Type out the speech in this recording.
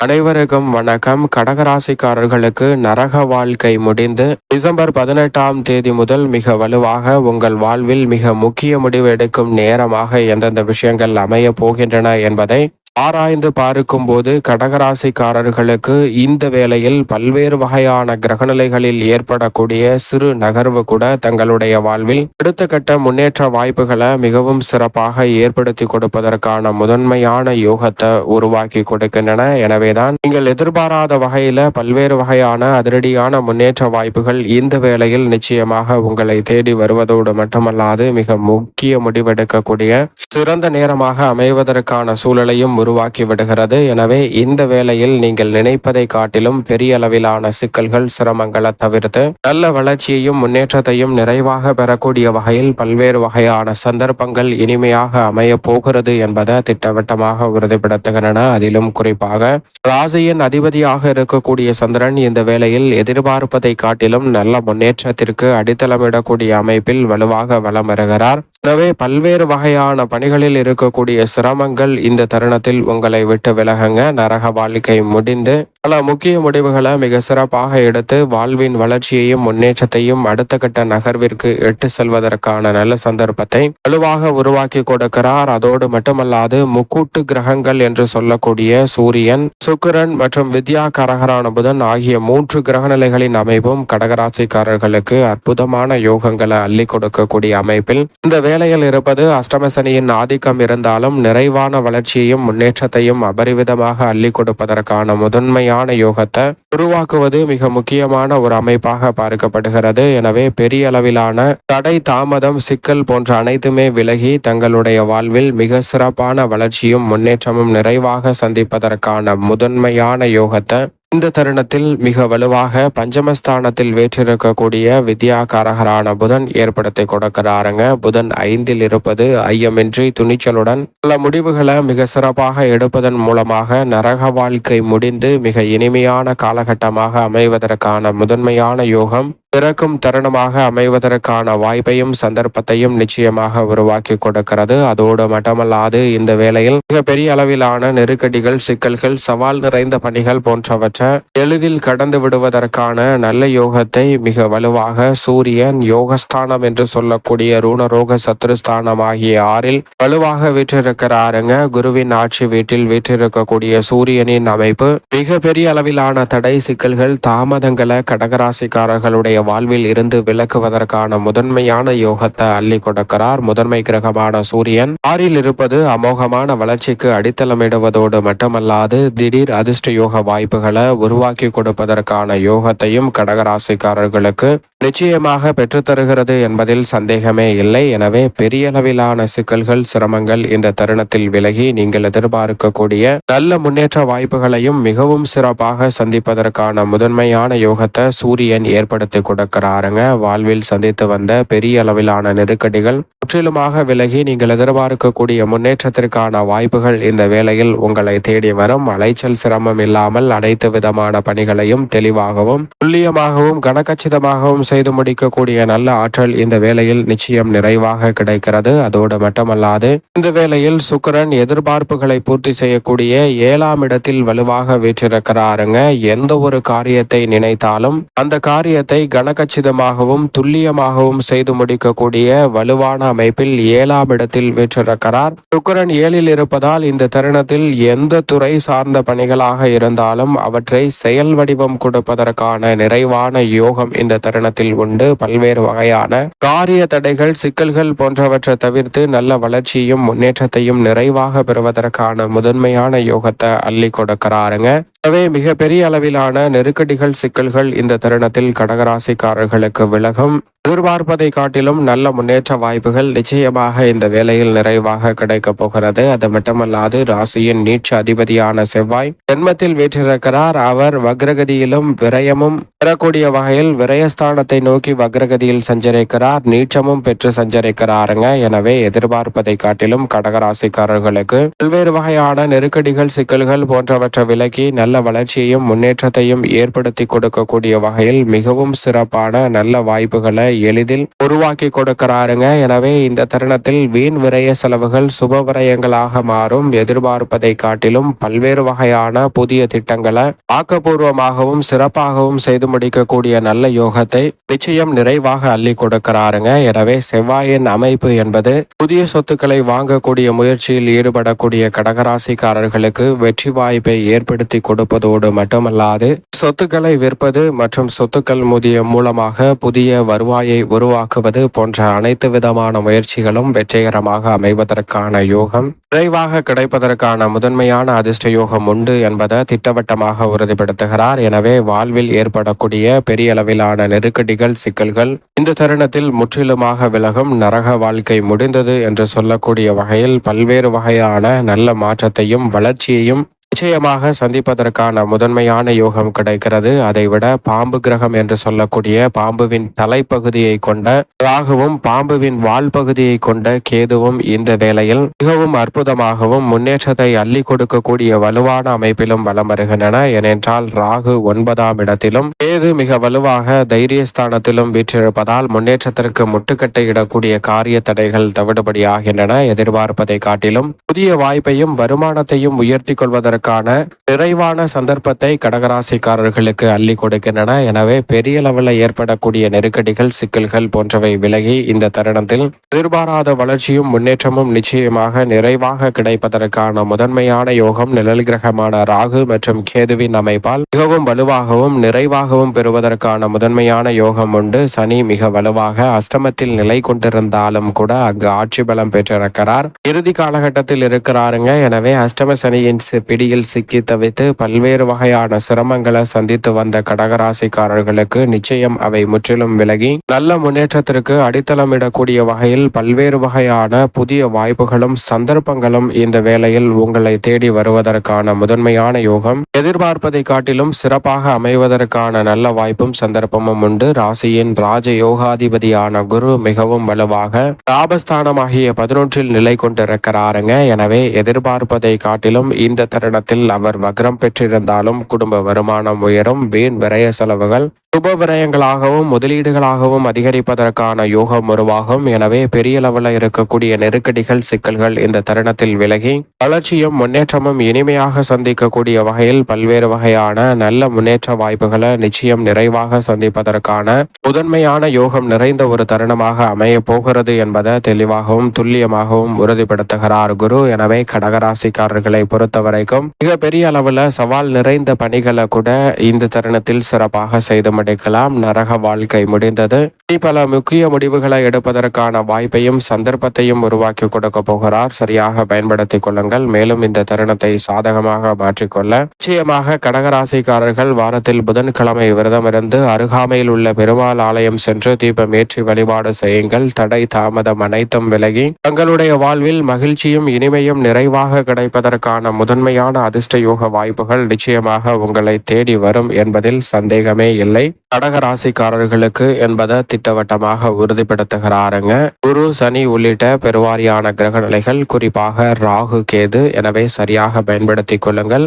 அனைவருக்கும் வணக்கம். கடகராசிக்காரர்களுக்கு நரக வாழ்க்கை முடிந்து டிசம்பர் பதினெட்டாம் தேதி முதல் மிக வலுவாக உங்கள் வாழ்வில் மிக முக்கிய முடிவு எடுக்கும் நேரமாக எந்தெந்த விஷயங்கள் அமைய போகின்றன என்பதை ஆராய்ந்து பார்க்கும் போது கடகராசிக்காரர்களுக்கு இந்த வேளையில் பல்வேறு வகையான கிரகநிலைகளில் ஏற்படக்கூடிய சிறு நகர்வு கூட தங்களுடைய வாழ்வில் அடுத்த கட்ட முன்னேற்ற வாய்ப்புகளை மிகவும் சிறப்பாக ஏற்படுத்தி கொடுப்பதற்கான முதன்மையான யோகத்தை உருவாக்கி கொடுக்கின்றன. எனவேதான் நீங்கள் எதிர்பாராத வகையில பல்வேறு வகையான அதிரடியான முன்னேற்ற வாய்ப்புகள் இந்த வேளையில் நிச்சயமாக உங்களை தேடி வருவதோடு மட்டுமல்லாது மிக முக்கிய முடிவெடுக்கக்கூடிய சிறந்த நேரமாக அமைவதற்கான சூழலையும் உருவாக்கி விடுகிறது எனவே இந்த வேளையில் நீங்கள் நினைப்பதை காட்டிலும் பெரிய அளவிலான சிக்கல்கள் சிரமங்களை தவிர்த்து நல்ல வளர்ச்சியையும் முன்னேற்றத்தையும் நிறைவாக பெறக்கூடிய வகையில் பல்வேறு வகையான சந்தர்ப்பங்கள் இனிமையாக அமைய போகிறது என்பதை திட்டவட்டமாக உறுதிப்படுத்துகின்றன. அதிலும் குறிப்பாக ராசியின் அதிபதியாக இருக்கக்கூடிய சந்திரன் இந்த வேளையில் எதிர்பார்ப்பதை காட்டிலும் நல்ல முன்னேற்றத்திற்கு அடித்தளமிடக்கூடிய அமைப்பில் வலுவாக வலம் வருகிறார். எனவே பல்வேறு வகையான பணிகளில் இருக்கக்கூடிய சிரமங்கள் இந்த தருணத்தில் உங்களை விட்டு விலகுங்க. நரக வாழ்க்கை முடிந்து பல முக்கிய முடிவுகளை மிக சிறப்பாக எடுத்து வாழ்வின் வளர்ச்சியையும் முன்னேற்றத்தையும் அடுத்த கட்ட நகர்விற்கு எட்டு செல்வதற்கான நல்ல சந்தர்ப்பத்தை வலுவாக உருவாக்கி கொடுக்கிறார். அதோடு மட்டுமல்லாது முக்கூட்டு கிரகங்கள் என்று சொல்லக்கூடிய சூரியன் சுக்கிரன் மற்றும் வித்யா கரகரான புதன் ஆகிய மூன்று கிரகநிலைகளின் அமைப்பும் கடகராசிக்காரர்களுக்கு அற்புதமான யோகங்களை அள்ளி கொடுக்கக்கூடிய அமைப்பில் இந்த வேளையில் இருப்பது அஷ்டமசனியின் ஆதிக்கம் இருந்தாலும் நிறைவான வளர்ச்சியையும் முன்னேற்றத்தையும் அபரிவிதமாக அள்ளி கொடுப்பதற்கான முதன்மை முதன்மையான யோகத்தை உருவாக்குவது மிக முக்கியமான ஒரு அமைப்பாக பார்க்கப்படுகிறது. எனவே பெரிய அளவிலான தடை தாமதம் சிக்கல் போன்ற அனைத்துமே விலகி தங்களுடைய வாழ்வில் மிக சிறப்பான வளர்ச்சியும் முன்னேற்றமும் நிறைவாக சந்திப்பதற்கான முதன்மையான யோகத்தை இந்த தருணத்தில் மிக வலுவாக பஞ்சமஸ்தானத்தில் வேற்றிருக்கக்கூடிய வித்யாகாரகரான புதன் ஏற்படுத்தி கொடுக்கிறாருங்க. புதன் ஐந்தில் இருப்பது ஐயமின்றி துணிச்சலுடன் பல முடிவுகளை மிக சிறப்பாக எடுப்பதன் மூலமாக நரக வாழ்க்கை முடிந்து மிக இனிமையான காலகட்டமாக அமைவதற்கான முதன்மையான யோகம் பிறக்கும் தருணமாக அமைவதற்கான வாய்ப்பையும் சந்தர்ப்பத்தையும் நிச்சயமாக உருவாக்கி கொடுக்கிறது. அதோடு மட்டுமல்லாது இந்த வேளையில் மிகப்பெரிய அளவிலான நெருக்கடிகள் சிக்கல்கள் சவால் நிறைந்த பணிகள் போன்றவற்றை எளிதில் கடந்து விடுவதற்கான நல்ல யோகத்தை மிக வலுவாக சூரியன் யோகஸ்தானம் என்று சொல்லக்கூடிய ரூணரோக சத்ருஸ்தானம் ஆகிய ஆறில் வலுவாக வீற்றிருக்கிறாருங்க. குருவின் ஆட்சி வீட்டில் வீற்றிருக்கக்கூடிய சூரியனின் அமைப்பு மிக பெரிய அளவிலான தடை சிக்கல்கள் தாமதங்களை கடகராசிக்காரர்களுடைய வாழ்வில் இருந்து விலக்குவதற்கான முதன்மையான யோகத்தை அள்ளி கொடுக்கிறார். முதன்மை கிரகமான சூரியன். ஆறில் இருப்பது அமோகமான வளர்ச்சிக்கு அடித்தளமிடுவதோடு மட்டுமல்லாது திடீர் அதிர்ஷ்ட யோக வாய்ப்புகளை உருவாக்கி கொடுப்பதற்கான யோகத்தையும் கடகராசிக்காரர்களுக்கு நிச்சயமாக பெற்றுத்தருகிறது என்பதில் சந்தேகமே இல்லை. எனவே பெரிய அளவிலான சிக்கல்கள் சிரமங்கள் இந்த தருணத்தில் விலகி நீங்கள் எதிர்பார்க்கக்கூடிய நல்ல முன்னேற்ற வாய்ப்புகளையும் மிகவும் சிறப்பாக சந்திப்பதற்கான முதன்மையான யோகத்தை சூரியன் ஏற்படுத்தி கொடுக்கிறாருங்க. வாழ்வில் சந்தித்து வந்த பெரிய அளவிலான நெருக்கடிகள் முற்றிலுமாக விலகி நீங்கள் எதிர்பார்க்கக்கூடிய முன்னேற்றத்திற்கான வாய்ப்புகள் இந்த வேளையில் உங்களை தேடி வரும். அலைச்சல் சிரமம் இல்லாமல் அனைத்து விதமான பணிகளையும் தெளிவாகவும் துல்லியமாகவும் கனக்கச்சிதமாகவும் செய்து முடிக்கக்கூடிய நல்ல ஆற்றல் இந்த வேளையில் நிச்சயம் நிறைவாக கிடைக்கிறது. அதோடு மட்டுமல்லாது இந்த வேளையில் சுக்கரன் எதிர்பார்ப்புகளை பூர்த்தி செய்யக்கூடிய ஏழாம் இடத்தில் வலுவாக வீற்றிருக்கிறாருங்க. எந்த ஒரு காரியத்தை நினைத்தாலும் அந்த காரியத்தை கனகச்சிதமாகவும் துல்லியமாகவும் செய்து முடிக்கக்கூடிய வலுவான அமைப்பில் ஏழாம் இடத்தில் வீற்றிருக்கிறார். சுக்கரன் ஏழில் இருப்பதால் இந்த தருணத்தில் எந்த துறை சார்ந்த பணிகளாக இருந்தாலும் அவற்றை செயல் வடிவம் கொடுப்பதற்கான நிறைவான யோகம் இந்த தருணத்தில் உண்டு பல்வேறு வகையான காரிய தடைகள் சிக்கல்கள் போன்றவற்றை தவிர்த்து நல்ல வளர்ச்சியும் முன்னேற்றத்தையும் நிறைவாக பெறுவதற்கான முதன்மையான யோகத்தை அள்ளி கொடுக்கிறாருங்க. எனவே மிக பெரிய அளவிலான நெருக்கடிகள் சிக்கல்கள் இந்த தருணத்தில் கடகராசிக்காரர்களுக்கு விலகும். எதிர்பார்ப்பதை காட்டிலும் நல்ல முன்னேற்ற வாய்ப்புகள் நிச்சயமாக இந்த வேலையில் நிறைவாக கிடைக்கப் போகிறது. அது மட்டுமல்லாது ராசியின் நீட்ச அதிபதியான செவ்வாய் ஜென்மத்தில் வீற்றிருக்கிறார். அவர் வக்ரகதியிலும் விரயமும் பெறக்கூடிய வகையில் விரயஸ்தானத்தை நோக்கி வக்ரகதியில் சஞ்சரிக்கிறார். நீச்சமும் பெற்று சஞ்சரிக்கிறாருங்க. எனவே எதிர்பார்ப்பதை காட்டிலும் கடகராசிக்காரர்களுக்கு பல்வேறு வகையான நெருக்கடிகள் சிக்கல்கள் போன்றவற்றை விலக்கி நல்ல நல்ல வளர்ச்சியையும் முன்னேற்றத்தையும் ஏற்படுத்தி கொடுக்கக்கூடிய வகையில் மிகவும் சிறப்பான நல்ல வாய்ப்புகளை எளிதில் உருவாக்கி கொடுக்கிறாருங்க. எனவே இந்த தருணத்தில் வீண் விரய செலவுகள் சுப விரயங்களாக மாறும். எதிர்பார்ப்பதை காட்டிலும் பல்வேறு வகையான புதிய திட்டங்களை ஆக்கப்பூர்வமாகவும் சிறப்பாகவும் செய்து முடிக்கக்கூடிய நல்ல யோகத்தை நிச்சயம் நிறைவாக அள்ளி கொடுக்கிறாருங்க. எனவே செவ்வாயின் அமைப்பு என்பது புதிய சொத்துக்களை வாங்கக்கூடிய முயற்சியில் ஈடுபடக்கூடிய கடகராசிக்காரர்களுக்கு வெற்றி வாய்ப்பை ஏற்படுத்தி கொடுப்பதோடு மட்டுமல்லாது சொத்துக்களை விற்பது மற்றும் சொத்துக்கள் முதிய மூலமாக புதிய வருவாயை உருவாக்குவது போன்ற அனைத்து விதமான முயற்சிகளும் வெற்றிகரமாக அமைவதற்கான யோகம். விரைவாக கிடைப்பதற்கான முதன்மையான அதிர்ஷ்ட யோகம் உண்டு என்பதை திட்டவட்டமாக உறுதிப்படுத்துகிறார். எனவே வாழ்வில் ஏற்படக்கூடிய பெரிய அளவிலான நெருக்கடிகள் சிக்கல்கள் இந்த தருணத்தில் முற்றிலுமாக விலகும். நரக வாழ்க்கை முடிந்தது என்று சொல்லக்கூடிய வகையில் பல்வேறு வகையான நல்ல மாற்றத்தையும் வளர்ச்சியையும் நிச்சயமாக சந்திப்பதற்கான முதன்மையான யோகம் கிடைக்கிறது. அதைவிட பாம்பு கிரகம் என்று சொல்லக்கூடிய பாம்புவின் தலைப்பகுதியை கொண்ட ராகுவும் பாம்புவின் வால் பகுதியை கொண்ட கேதுவும் இந்த வேளையில் மிகவும் அற்புதமாகவும் முன்னேற்றத்தை அள்ளி கொடுக்கக்கூடிய வலுவான அமைப்பிலும் வலம் வருகின்றன. ஏனென்றால் ராகு ஒன்பதாம் இடத்திலும் கேது மிக வலுவாக தைரியஸ்தானத்திலும் வீற்றிருப்பதால் முன்னேற்றத்திற்கு முட்டுக்கட்டை இடக்கூடிய காரிய தடைகள் தவிடுபடியாகின்றன. எதிர்பார்ப்பதை காட்டிலும் புதிய வாய்ப்பையும் வருமானத்தையும் உயர்த்தி கொள்வதற்கான நிறைவான சந்தர்ப்பத்தை கடகராசிக்காரர்களுக்கு அள்ளி கொடுக்கின்றன. எனவே பெரிய லெவலில் ஏற்படக்கூடிய நெருக்கடிகள் சிக்கல்கள் போன்றவை விலகி இந்த தருணத்தில் எதிர்பாராத வளர்ச்சியும் முன்னேற்றமும் நிச்சயமாக நிறைவாக கிடைப்பதற்கான முதன்மையான யோகம் நிழல் கிரகமான ராகு மற்றும் கேதுவின் அமைப்பால் மிகவும் வலுவாகவும் நிறைவாகவும் பெறுவதற்கான முதன்மையான யோகம் உண்டு. சனி மிக வலுவாக அஷ்டமத்தில் நிலை கொண்டிருந்தாலும் கூட அங்கு ஆட்சி பலம் பெற்றிருக்கிறார். இறுதி காலகட்டத்தில் இருக்கிறாருங்க. எனவே அஷ்டம சனியின் பிடி பிடியில் சிக்கி தவித்து பல்வேறு வகையான சிரமங்களை சந்தித்து வந்த கடகராசிக்காரர்களுக்கு நிச்சயம் அவை முற்றிலும் விலகி நல்ல முன்னேற்றத்திற்கு அடித்தளமிடக்கூடிய வகையில் பல்வேறு வகையான புதிய வாய்ப்புகளும் சந்தர்ப்பங்களும் இந்த வேளையில் உங்களை தேடி வருவதற்கான முதன்மையான யோகம். எதிர்பார்ப்பதை காட்டிலும் சிறப்பாக அமைவதற்கான நல்ல வாய்ப்பும் சந்தர்ப்பமும் உண்டு. ராசியின் ராஜ யோகாதிபதியான குரு மிகவும் வலுவாக லாபஸ்தானமாகிய பதினொன்றில் நிலை கொண்டிருக்கிறாருங்க. எனவே எதிர்பார்ப்பதை காட்டிலும் இந்த தருணத்தில் அவர் வக்ரம் பெற்றிருந்தாலும் குடும்ப வருமானம் உயரும் வீண் விரய செலவுகள் சுப விரயங்களாகவும் முதலீடுகளாகவும் அதிகரிப்பதற்கான யோகம் உருவாகும். எனவே பெரிய அளவில் இருக்கக்கூடிய நெருக்கடிகள் சிக்கல்கள் இந்த தருணத்தில் விலகி வளர்ச்சியும் முன்னேற்றமும் இனிமையாக சந்திக்கக்கூடிய வகையில் பல்வேறு வகையான நல்ல முன்னேற்ற வாய்ப்புகளை நிச்சயம் நிறைவாக சந்திப்பதற்கான முதன்மையான யோகம் நிறைந்த ஒரு தருணமாக அமைய போகிறது என்பதை தெளிவாகவும் துல்லியமாகவும் உறுதிப்படுத்துகிறார் குரு. எனவே கடகராசிக்காரர்களை பொறுத்த வரைக்கும் மிக பெரிய அளவுல சவால் நிறைந்த பணிகளை கூட இந்த தருணத்தில் சிறப்பாக செய்து கிடைக்கலாம் நரக வாழ்க்கை முடிந்தது. இனி பல முக்கிய முடிவுகளை எடுப்பதற்கான வாய்ப்பையும் சந்தர்ப்பத்தையும் உருவாக்கி கொடுக்க போகிறார். சரியாக பயன்படுத்திக் கொள்ளுங்கள். மேலும் இந்த தருணத்தை சாதகமாக மாற்றிக்கொள்ள நிச்சயமாக கடகராசிக்காரர்கள் வாரத்தில் புதன்கிழமை விரதம் இருந்து அருகாமையில் உள்ள பெருமாள் ஆலயம் சென்று தீபம் ஏற்றி வழிபாடு செய்யுங்கள். தடை தாமதம் அனைத்தும் விலகி தங்களுடைய வாழ்வில் மகிழ்ச்சியும் இனிமையும் நிறைவாக கிடைப்பதற்கான முதன்மையான அதிர்ஷ்ட யோக வாய்ப்புகள் நிச்சயமாக உங்களை தேடி வரும் என்பதில் சந்தேகமே இல்லை. கடக ராசிக்காரர்களுக்கு என்பதை திட்டவட்டமாக உறுதிப்படுத்துகிறாருங்க. குரு சனி உள்ளிட்ட பெருவாரியான கிரக நிலைகள் குறிப்பாக ராகு கேது எனவே சரியாக பயன்படுத்திக் கொள்ளுங்கள்.